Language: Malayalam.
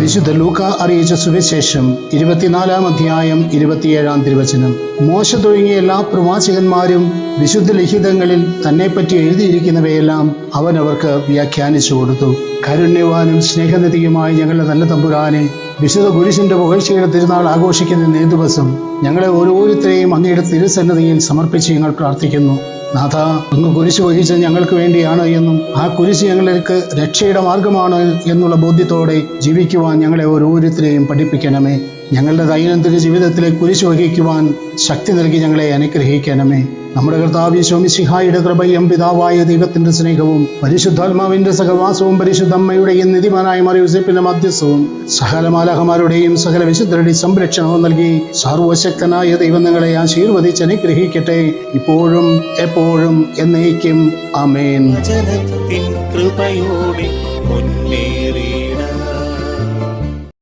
വിശുദ്ധ ലൂക്ക അറിയിച്ച സുവിശേഷം ഇരുപത്തിനാലാം അധ്യായം ഇരുപത്തിയേഴാം തിരുവചനം. മോശ തുടങ്ങിയ എല്ലാ പ്രവാചകന്മാരും വിശുദ്ധ ലിഖിതങ്ങളിൽ തന്നെപ്പറ്റി എഴുതിയിരിക്കുന്നവയെല്ലാം അവൻ അവർക്ക് വ്യാഖ്യാനിച്ചു കൊടുത്തു. കാരുണ്യവാനും സ്നേഹനിധിയുമായ ഞങ്ങളുടെ നല്ല തമ്പുരാനെ വിശുദ്ധ കുരിശിന്റെ പുകഴ്ചയുടെ തിരുനാൾ ആഘോഷിക്കുന്ന ഇന്നേ ഞങ്ങളെ ഓരോരുത്തരെയും അങ്ങയുടെ തിരുസന്നതിയിൽ സമർപ്പിച്ച് ഞങ്ങൾ പ്രാർത്ഥിക്കുന്നു. നാഥ അങ്ങ് കുരിശ് വഹിച്ച ഞങ്ങൾക്ക് വേണ്ടിയാണ് എന്നും ആ കുരിശ് ഞങ്ങൾക്ക് രക്ഷയുടെ മാർഗമാണ് എന്നുള്ള ബോധ്യത്തോടെ ജീവിക്കുവാൻ ഞങ്ങളെ ഓരോരുത്തരെയും പഠിപ്പിക്കണമേ. ഞങ്ങളുടെ ദൈനംദിന ജീവിതത്തിലെ കുരിശ് വഹിക്കുവാൻ ശക്തി നൽകി ഞങ്ങളെ അനുഗ്രഹിക്കണമേ. നമ്മുടെ കർത്താവ് ശോമിസിഹായുടെ കൃപയും പിതാവായ ദൈവത്തിന്റെ സ്നേഹവും പരിശുദ്ധാത്മാവിന്റെ സഹവാസവും പരിശുദ്ധ അമ്മയുടെയും നിധിമാനായ മറിയൂസേപ്പിന്റെ മധ്യസ്ഥവും സകല മാലാഹമാരുടെയും സകല വിശുദ്ധരുടെയും സംരക്ഷണവും നൽകി സർവശക്തനായ ദൈവം നിങ്ങളെ ആശീർവദിച്ച് അനുഗ്രഹിക്കട്ടെ. ഇപ്പോഴും എപ്പോഴും എന്നേക്കും. അമേൻ കൃപയോടെ മുന്നേറി